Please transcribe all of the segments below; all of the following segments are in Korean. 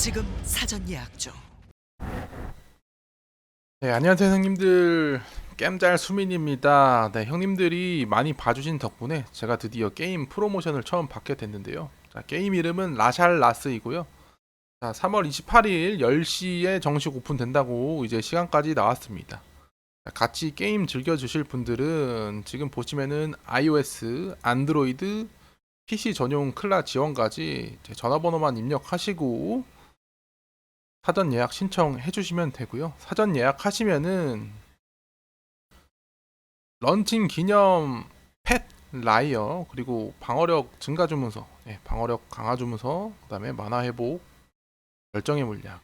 지금 사전 예약 중. 네, 안녕하세요 형님들. 겜잘 수민입니다. 네 형님들이 많이 봐주신 덕분에 제가 드디어 게임 프로모션을 처음 받게 됐는데요. 자, 게임 이름은 라샬라스이고요. 자 3월 28일 10시에 정식 오픈된다고 이제 시간까지 나왔습니다. 자, 같이 게임 즐겨주실 분들은 지금 보시면은 iOS, 안드로이드, PC 전용 클라 지원까지 제 전화번호만 입력하시고 사전 예약 신청해 주시면 되고요. 사전 예약하시면은 런칭 기념 펫 라이어 그리고 방어력 증가 주문서, 예, 방어력 강화 주문서, 그다음에 만화 회복, 결정의 물약,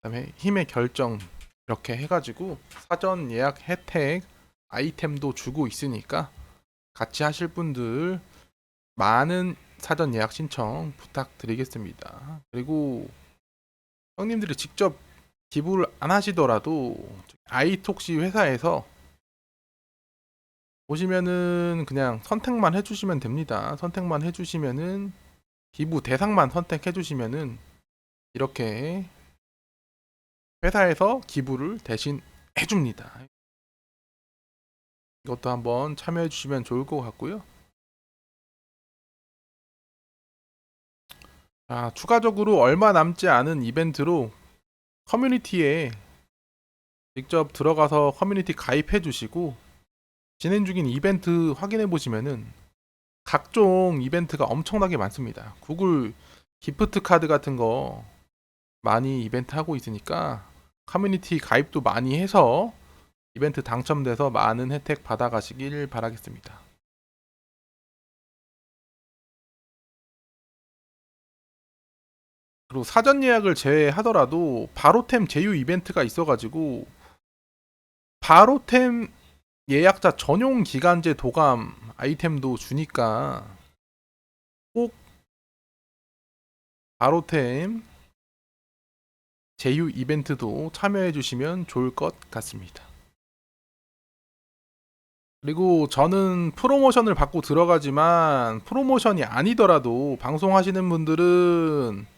그다음에 힘의 결정 이렇게 해가지고 사전 예약 혜택 아이템도 주고 있으니까 같이 하실 분들 많은 사전 예약 신청 부탁드리겠습니다. 그리고 형님들이 직접 기부를 안 하시더라도 아이톡시 회사에서 보시면은 그냥 선택만 해주시면 됩니다. 선택만 해주시면은 기부 대상만 선택해주시면은 이렇게 회사에서 기부를 대신 해줍니다. 이것도 한번 참여해 주시면 좋을 것 같고요. 아, 추가적으로 얼마 남지 않은 이벤트로 커뮤니티에 직접 들어가서 커뮤니티 가입해 주시고 진행 중인 이벤트 확인해 보시면은 각종 이벤트가 엄청나게 많습니다. 구글 기프트 카드 같은 거 많이 이벤트 하고 있으니까 커뮤니티 가입도 많이 해서 이벤트 당첨돼서 많은 혜택 받아가시길 바라겠습니다. 그리고 사전 예약을 제외하더라도 바로템 제휴 이벤트가 있어가지고 바로템 예약자 전용 기간제 도감 아이템도 주니까 꼭 바로템 제휴 이벤트도 참여해 주시면 좋을 것 같습니다. 그리고 저는 프로모션을 받고 들어가지만 프로모션이 아니더라도 방송하시는 분들은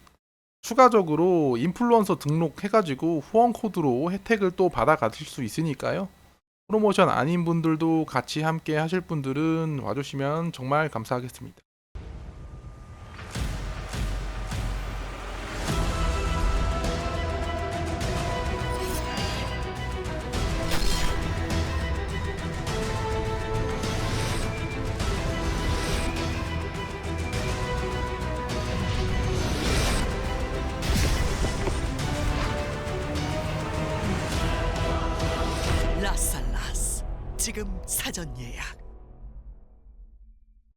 추가적으로 인플루언서 등록해가지고 후원 코드로 혜택을 또 받아가실 수 있으니까요. 프로모션 아닌 분들도 같이 함께 하실 분들은 와주시면 정말 감사하겠습니다. 라살라스 지금 사전 예약.